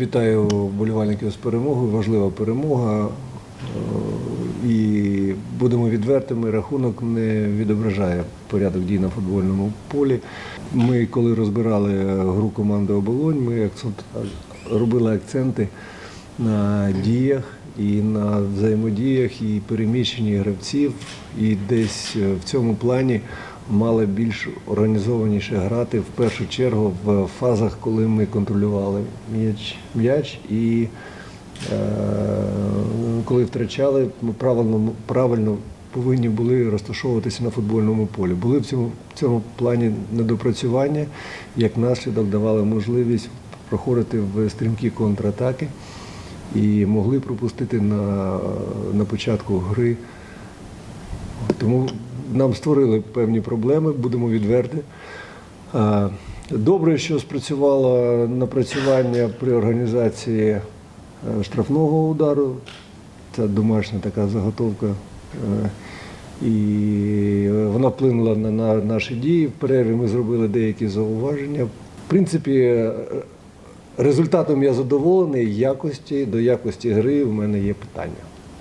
вітаю вболівальників з перемогою. Важлива перемога. Е, І будемо відвертими, рахунок не відображає порядок дій на футбольному полі. Ми, коли розбирали гру команди Оболонь, ми робили акценти на діях і на взаємодіях і переміщенні гравців. І десь е, в цьому плані мали більш організованіше грати в першу чергу в фазах, коли ми контролювали м'яч, м'яч і е, коли втрачали, ми правильно, правильно повинні були розташовуватися на футбольному полі. Були в цьому, в цьому плані недопрацювання, як наслідок давали можливість проходити в стрімкі контратаки і могли пропустити на, на початку гри. Тому нам створили певні проблеми, будемо відверті. Добре, що спрацювало напрацювання при організації е, штрафного удару. Це домашня така заготовка. Е, І вона вплинула на, на наші дії. В перерві ми зробили деякі зауваження. В принципі, е, результатом я задоволений, якості, до якості гри в мене є питання.